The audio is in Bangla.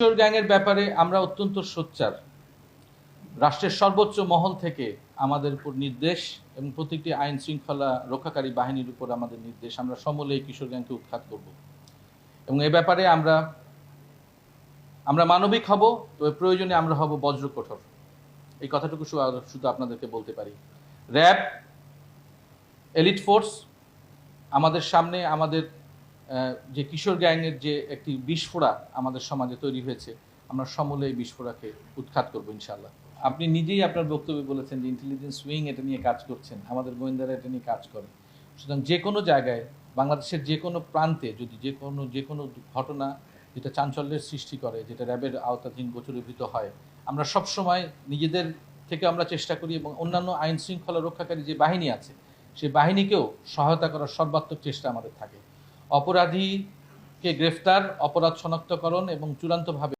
কিশোর গ্যাংয়ের ব্যাপারে আমরা অত্যন্ত সোচ্চার। রাষ্ট্রের সর্বোচ্চ মহল থেকে আমাদের উপর নির্দেশ এবং প্রতিটি আইন শৃঙ্খলা রক্ষাকারী বাহিনীর উপর আমাদের নির্দেশ, আমরা সমূলে এই কিশোর গ্যাংকে উৎখাত করব। এবং এ ব্যাপারে আমরা আমরা মানবিক হব, তবে প্রয়োজনে আমরা হব বজ্র কঠোর এই কথাটুকু শুধু আপনাদেরকে বলতে পারি। র্যাব, এলিট ফোর্স, আমাদের সামনে আমাদের যে কিশোর গ্যাংয়ের যে একটি বিস্ফোরা আমাদের সমাজে তৈরি হয়েছে, আমরা সমূলে এই বিস্ফোরাকে উৎখাত করব ইনশাল্লাহ আপনি নিজেই আপনার বক্তব্যে বলেছেন যে ইন্টেলিজেন্স উইং এটা নিয়ে কাজ করছেন, আমাদের গোয়েন্দারা এটা নিয়ে কাজ করে। সুতরাং যে কোনো জায়গায়, বাংলাদেশের যে কোনো প্রান্তে যদি যে কোনো যে কোনো ঘটনা যেটা চাঞ্চল্যের সৃষ্টি করে, যেটা র্যাবের আওতাধীন গোচরীভূত হয়, আমরা সবসময় নিজেদের থেকে আমরা চেষ্টা করি এবং অন্যান্য আইন শৃঙ্খলা রক্ষাকারী যে বাহিনী আছে সেই বাহিনীকেও সহায়তা করার সর্বাত্মক চেষ্টা আমাদের থাকে। অপরাধীকে গ্রেফতার অপরাধ শনাক্তকরণ এবং চূড়ান্তভাবে